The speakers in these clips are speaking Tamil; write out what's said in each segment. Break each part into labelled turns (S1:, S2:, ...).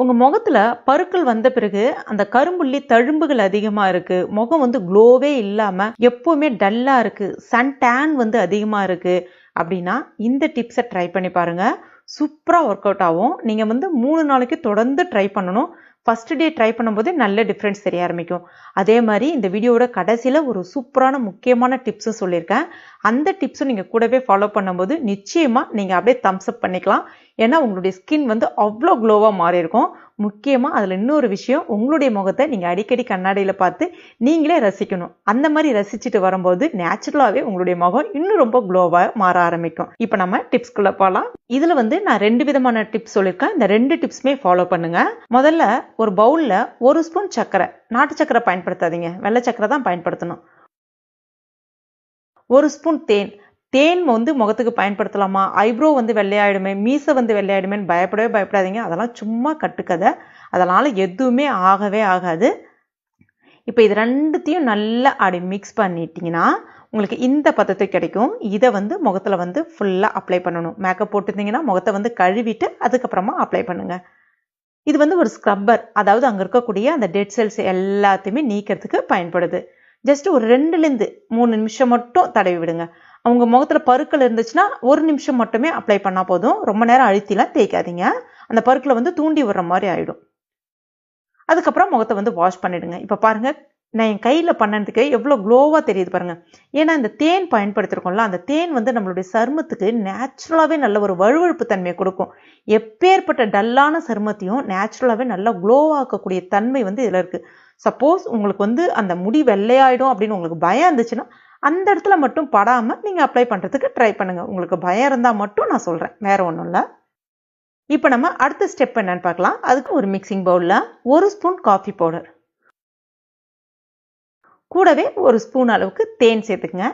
S1: உங்கள் முகத்தில் பருக்கள் வந்த பிறகு அந்த கரும்புள்ளி தழும்புகள் அதிகமாக இருக்குது முகம் வந்து க்ளோவே இல்லாமல் எப்போவுமே டல்லாக இருக்குது சன் டேன் வந்து அதிகமாக இருக்குது அப்படின்னா இந்த டிப்ஸை ட்ரை பண்ணி பாருங்கள் சூப்பராக ஒர்க் அவுட் ஆகும். நீங்கள் வந்து மூணு நாளைக்கு தொடர்ந்து ட்ரை பண்ணணும். ஃபஸ்ட் டே ட்ரை பண்ணும்போது நல்ல டிஃப்ரென்ஸ் தெரிய ஆரம்பிக்கும். அதே மாதிரி இந்த வீடியோவோட கடைசியில் ஒரு சூப்பரான முக்கியமான டிப்ஸும் சொல்லியிருக்கேன். அந்த டிப்ஸும் நீங்கள் கூடவே ஃபாலோ பண்ணும்போது நிச்சயமாக நீங்கள் அப்படியே தம்ஸ் அப் பண்ணிக்கலாம். ஏன்னா உங்களுடைய ஸ்கின் வந்து அவ்வளோ க்ளோவாக மாறி இருக்கும் முக்கியமாக அதில் இன்னொரு விஷயம் உங்களுடைய முகத்தை நீங்கள் அடிக்கடி கண்ணாடியில் பார்த்து நீங்களே ரசிக்கணும். அந்த மாதிரி ரசிச்சுட்டு வரும்போது நேச்சுரலாகவே உங்களுடைய முகம் இன்னும் ரொம்ப க்ளோவாக மாற ஆரம்பிக்கும். இப்போ நம்ம டிப்ஸ்குள்ளே போகலாம் இதில் வந்து நான் ரெண்டு விதமான டிப்ஸ் சொல்லியிருக்கேன். இந்த ரெண்டு டிப்ஸுமே ஃபாலோ பண்ணுங்கள் முதல்ல ஒரு பவுலில் ஒரு ஸ்பூன் சர்க்கரை. நாட்டு சர்க்கரை பயன்படுத்தாதீங்க. வெள்ளை சர்க்கரை தான் பயன்படுத்தணும். ஒரு ஸ்பூன் தேன். தேன் வந்து முகத்துக்கு பயன்படுத்தலாமா? ஐப்ரோ வந்து வெள்ளையாயிடுமே மீசை வந்து வெள்ளையாயிடுமேன்னு பயப்படவே பயப்படாதீங்க. அதெல்லாம் சும்மா கட்டுக்கதை. அதனால் எதுவுமே ஆகவே ஆகாது. இப்போ இது ரெண்டுத்தையும் நல்லா அப்படி மிக்ஸ் பண்ணிட்டீங்கன்னா உங்களுக்கு இந்த பதத்தை கிடைக்கும். இதை வந்து முகத்தில் வந்து ஃபுல்லாக அப்ளை பண்ணணும். மேக்கப் போட்டுருந்தீங்கன்னா முகத்தை வந்து கழுவிட்டு அதுக்கப்புறமா அப்ளை பண்ணுங்கள் இது வந்து ஒரு ஸ்க்ரப்பர் அதாவது அங்கே இருக்கக்கூடிய அந்த டெட் செல்ஸ் எல்லாத்தையுமே நீக்கிறதுக்கு பயன்படுது. ஜஸ்ட் ஒரு ரெண்டுலேருந்து மூணு நிமிஷம் மட்டும் தடவி விடுங்க. அவங்க முகத்தில் பருக்கள் இருந்துச்சுன்னா ஒரு நிமிஷம் மட்டுமே அப்ளை பண்ணால் போதும். ரொம்ப நேரம் அழுத்திலாம் தேய்க்காதீங்க. அந்த பருக்களை வந்து தூண்டி விடுற மாதிரி ஆகிடும் அதுக்கப்புறம் முகத்தை வந்து வாஷ் பண்ணிடுங்க. இப்போ பாருங்கள் நான் என் கையில் பண்ணதுக்கு எவ்வளோ க்ளோவாக தெரியுது பாருங்கள் ஏன்னா இந்த தேன் பயன்படுத்திருக்கோம்ல அந்த தேன் வந்து நம்மளுடைய சருமத்துக்கு நேச்சுரலாகவே நல்ல ஒரு வழுவழுப்பு தன்மையை கொடுக்கும். எப்பேற்பட்ட டல்லான சருமத்தையும் நேச்சுரலாகவே நல்லா க்ளோவாக்கக்கூடிய தன்மை வந்து இதில் இருக்குது சப்போஸ் உங்களுக்கு வந்து அந்த முடி வெள்ளையாயிடும் அப்படின்னு உங்களுக்கு பயம் இருந்துச்சுன்னா அந்த இடத்துல மட்டும் படாமல் நீங்கள் அப்ளை பண்ணுறதுக்கு ட்ரை பண்ணுங்கள் உங்களுக்கு பயம் இருந்தால் மட்டும் நான் சொல்கிறேன் வேறு ஒன்றும் இல்லை. இப்போ நம்ம அடுத்த ஸ்டெப் என்னென்னு பார்க்கலாம். அதுக்கு ஒரு மிக்சிங் பவுலில் ஒரு ஸ்பூன் காஃபி பவுடர் கூடவே ஒரு ஸ்பூன் அளவுக்கு தேன் சேர்த்துக்குங்க.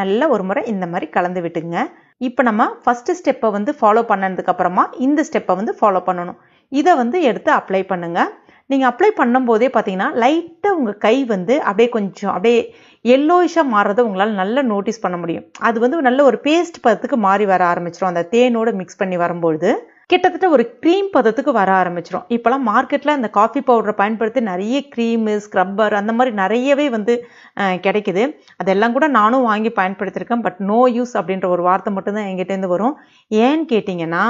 S1: நல்லா ஒரு முறை இந்த மாதிரி கலந்து விட்டுங்க இப்போ நம்ம ஃபஸ்ட்டு ஸ்டெப்பை வந்து ஃபாலோ பண்ணதுக்கப்புறமா இந்த ஸ்டெப்பை வந்து ஃபாலோ பண்ணணும். இதை வந்து எடுத்து அப்ளை பண்ணுங்கள் நீங்கள் அப்ளை பண்ணும்போதே பார்த்தீங்கன்னா லைட்டாக உங்கள் கை வந்து அப்படியே கொஞ்சம் அப்படியே எல்லோயிஷாக மாறுறதை உங்களால் நல்லா நோட்டீஸ் பண்ண முடியும். அது வந்து நல்ல ஒரு பேஸ்ட் பதத்துக்கு மாறி வர ஆரம்பிச்சிடும் அந்த தேனோட மிக்ஸ் பண்ணி வரும்பொழுது கிட்டத்தட்ட ஒரு க்ரீம் பதத்துக்கு வர ஆரம்பிச்சிடும் இப்போலாம் மார்க்கெட்டில் அந்த காஃபி பவுடரை பயன்படுத்தி நிறைய க்ரீமு ஸ்க்ரப்பர் அந்த மாதிரி நிறையவே வந்து கிடைக்குது. அதெல்லாம் கூட நானும் வாங்கி பயன்படுத்தியிருக்கேன். பட் நோ யூஸ் அப்படின்ற ஒரு வார்த்தை மட்டும்தான் எங்கிட்டேருந்து வரும். ஏன்னு கேட்டிங்கன்னா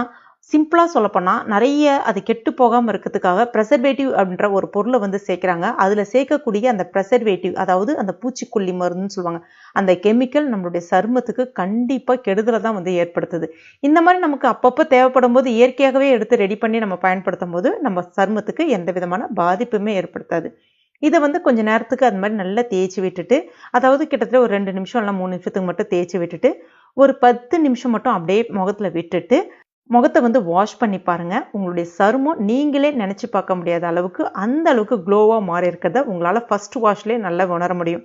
S1: சிம்பிளாக சொல்லப்போனால் நிறைய அது கெட்டு போகாமல் இருக்கிறதுக்காக ப்ரெசர்வேட்டிவ் அப்படின்ற ஒரு பொருளை வந்து சேர்க்குறாங்க. அதில் சேர்க்கக்கூடிய அந்த ப்ரெசர்வேட்டிவ் அதாவது அந்த பூச்சிக்கொல்லி மருந்துன்னு சொல்லுவாங்க. அந்த கெமிக்கல் நம்மளுடைய சருமத்துக்கு கண்டிப்பாக கெடுதலை தான் வந்து ஏற்படுத்துது. இந்த மாதிரி நமக்கு அப்பப்போ தேவைப்படும் போது இயற்கையாகவே எடுத்து ரெடி பண்ணி நம்ம பயன்படுத்தும் போது நம்ம சருமத்துக்கு எந்த விதமான பாதிப்புமே ஏற்படுத்தாது. இதை வந்து கொஞ்சம் நேரத்துக்கு அது மாதிரி நல்லா தேய்ச்சி விட்டுட்டு அதாவது கிட்டத்தட்ட ஒரு ரெண்டு நிமிஷம் இல்லை மூணு நிமிஷத்துக்கு மட்டும் தேய்ச்சி விட்டுட்டு ஒரு பத்து நிமிஷம் மட்டும் அப்படியே முகத்தில் விட்டுட்டு முகத்தை வந்து வாஷ் பண்ணி பாருங்கள் உங்களுடைய சருமம் நீங்களே நினச்சி பார்க்க முடியாத அளவுக்கு அந்த அளவுக்கு க்ளோவாக மாறி இருக்கிறத உங்களால் ஃபஸ்ட் வாஷ்லேயே நல்லா உணர முடியும்.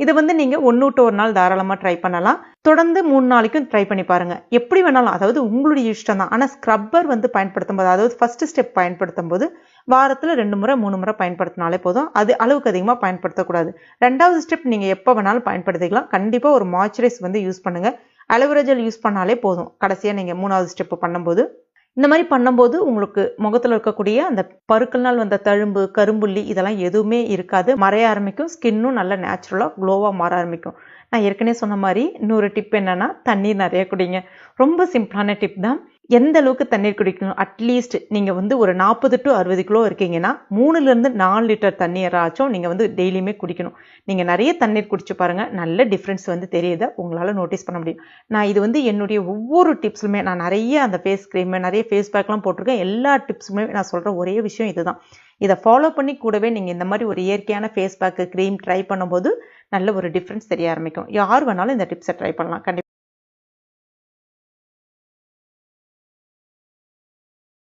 S1: இதை வந்து நீங்கள் ஒன்று விட்டு ஒரு நாள் தாராளமாக ட்ரை பண்ணலாம். தொடர்ந்து மூணு நாளைக்கும் ட்ரை பண்ணி பாருங்கள் எப்படி வேணாலும் அதாவது உங்களுடைய இஷ்டம் தான். ஆனால் ஸ்க்ரப்பர் வந்து பயன்படுத்தும் போது அதாவது ஃபஸ்ட்டு ஸ்டெப் பயன்படுத்தும் போது வாரத்தில் ரெண்டு முறை மூணு முறை பயன்படுத்தினாலே போதும். அது அளவுக்கு அதிகமாக பயன்படுத்தக்கூடாது. ரெண்டாவது ஸ்டெப் நீங்கள் எப்போ வேணாலும் பயன்படுத்திக்கலாம். கண்டிப்பாக ஒரு மாய்ச்சரைஸ் வந்து யூஸ் பண்ணுங்கள் அலோவேரா ஜெல் யூஸ் பண்ணாலே போதும். கடைசியாக நீங்கள் மூணாவது ஸ்டெப்பு பண்ணும்போது இந்த மாதிரி பண்ணும்போது உங்களுக்கு முகத்தில் இருக்கக்கூடிய அந்த பருக்கள்னால் வந்த தழும்பு கரும்புள்ளி இதெல்லாம் எதுவுமே இருக்காது. மறைய ஆரம்பிக்கும். ஸ்கின்னும் நல்லா நேச்சுரலாக க்ளோவாக மாற ஆரம்பிக்கும். நான் ஏற்கனவே சொன்ன மாதிரி இன்னொரு டிப் என்னென்னா தண்ணீர் நிறைய குடிங்க. ரொம்ப சிம்பிளான டிப் தான். எந்த அளவுக்கு தண்ணீர் குடிக்கணும்? அட்லீஸ்ட் நீங்கள் வந்து ஒரு நாற்பது டு அறுபது கிலோ இருக்கீங்கன்னா மூணுலேருந்து நாலு லிட்டர் தண்ணீராச்சும் நீங்கள் வந்து டெய்லியுமே குடிக்கணும். நீங்கள் நிறைய தண்ணீர் குடிச்சு பாருங்கள் நல்ல டிஃப்ரென்ஸ் வந்து தெரியுதை. உங்களால் நோட்டீஸ் பண்ண முடியும். நான் இது வந்து என்னுடைய ஒவ்வொரு டிப்ஸுமே நான் நிறைய அந்த ஃபேஸ் க்ரீமு நிறைய ஃபேஸ் பேக்லாம் போட்டிருக்கேன். எல்லா டிப்ஸுமே நான் சொல்கிற ஒரே விஷயம் இதுதான். இதை ஃபாலோ பண்ணி கூடவே நீங்கள் இந்த மாதிரி ஒரு இயற்கையான ஃபேஸ் பேக்கு க்ரீம் ட்ரை பண்ணும்போது நல்ல ஒரு டிஃப்ரென்ஸ் தெரிய ஆரம்பிக்கும். யார் வேணாலும் இந்த டிப்ஸை ட்ரை பண்ணலாம். கண்டிப்பாக